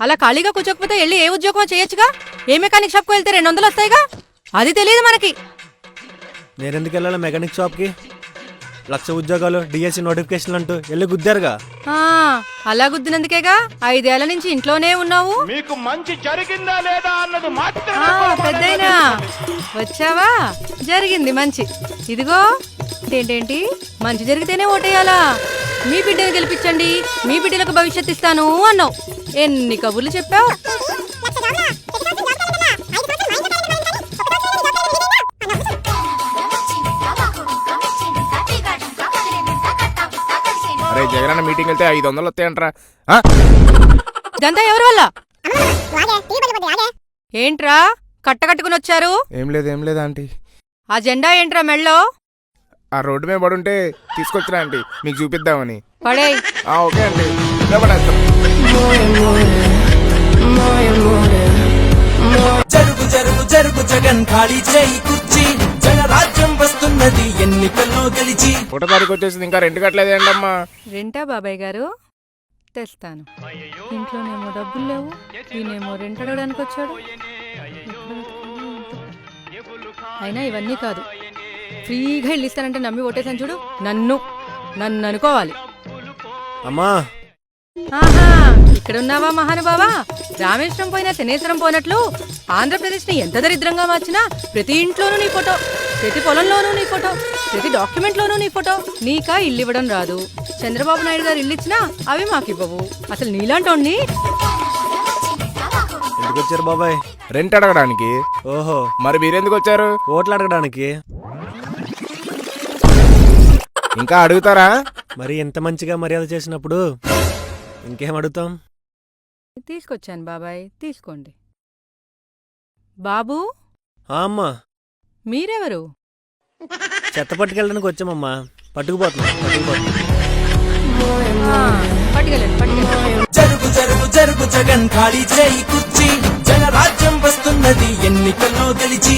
అలా ఖాళీగా కూర్చోకపోతే వెళ్ళి ఏ ఉద్యోగమో చేయొచ్చుగా? ఏ మెకానిక్ షాప్కి వెళ్తే రెండు వందలు వస్తాయిగా? అది తెలియదు మనకి. నేనెందుకు వెళ్ళాలి మెకానిక్ షాప్కి లక్ష ఉద్యోగాలు డిఎస్సి నోటిఫికేషన్లు అంటూ వెళ్ళి గుద్దారుగా. ఆ, అలా గుద్దినందుకేగా? ఐదేళ్ళ నుంచి ఇంట్లోనే ఉన్నావు. మీకు మంచి జరిగిందా లేదా అన్నది పెద్దయినా. వచ్చావా? జరిగింది మంచి. ఇదిగో ఏంటేంటి? మంచి జరిగితేనే ఓటేయాలా? మీ బిడ్డను గెలిపించండి. మీ బిడ్డలకు భవిష్యత్తు ఇస్తాను అన్నావు. ఎన్ని కబుర్లు చెప్పావు? అరే జగనన్న మీటింగ్ వెళ్తే ఐదు వందలు వస్తాయంట్రా? ఇదంతా ఎవరి వల్ల? ఏంట్రా? కట్టకట్టుకుని వచ్చారు? ఏం లేదు ఏం లేదు ఆంటీ. ఆ జెండా ఏంట్రా మెళ్ళో? ఆ రోడ్డు మీద పడుంటే తీసుకొచ్చినా ఆంటీ. మీకు చూపిద్దామని. పడే ఓకే అండి. జరుగు జరుగు జరుగు జగన్ ఖాళీ చేయి కుర్చీ. జనరాజ్యం వస్తున్నది ఎన్నికల్లో గెలిచి. ఒకటో తారీఖు వచ్చేసింది ఇంకా రెండు కట్టలేదు ఏంటమ్మా? రెంటా బాబాయ్ గారు? తెస్తాను. ఇంట్లోనేమో డబ్బులు లేవు ఈయనేమో రెంట్ అడగడానికి వచ్చాడు. అయినా ఇవన్నీ కాదు. ఫ్రీగా ఇల్లు ఇస్తానంటే నమ్మి ఓటేసాను చూడు నన్ను నన్ను అనుకోవాలి. అమ్మా ఆహా ఇక్కడ ఉన్నావా మహానుభావా? రామేశ్వరం పోయినా శనేశ్వరం పోయినట్లు ఆంధ్రప్రదేశ్ని ఎంత దరిద్రంగా మార్చినా ప్రతి ఇంట్లోనూ నీ ఫోటో ప్రతి పొలంలోనూ నీ ఫోటో ప్రతి డాక్యుమెంట్ లోనూ నీ ఫోటో నీకా ఇల్లు ఇవ్వడం రాదు. చంద్రబాబు నాయుడు గారు ఇల్లు ఇచ్చినా అవి మాకు ఇవ్వవు. అసలు నీలాంటోడిని? ఎందుకు వచ్చారు బాబాయ్? రెంట్ అడగడానికి. ఓహో. మరి మీరెందుకు వచ్చారు ఓట్లు అడగడానికి. ఇంకా అడుగుతారా? మరి ఎంత మంచిగా మర్యాద చేసినప్పుడు? ఇంకేం అడుగుతాం? తీసుకొచ్చాను బాబాయ్ తీసుకోండి. బాబు? అమ్మా. మీరెవరు? చెత్త పట్టుకెళ్ళడానికి వచ్చామమ్మా. పట్టుకుపోతున్నాం జరుగు జరుగు జరుగు జగన్ ఖాళీ చేయి కుర్చీ. జనరాజ్యం వస్తున్నది ఎన్నికల్లో గెలిచి.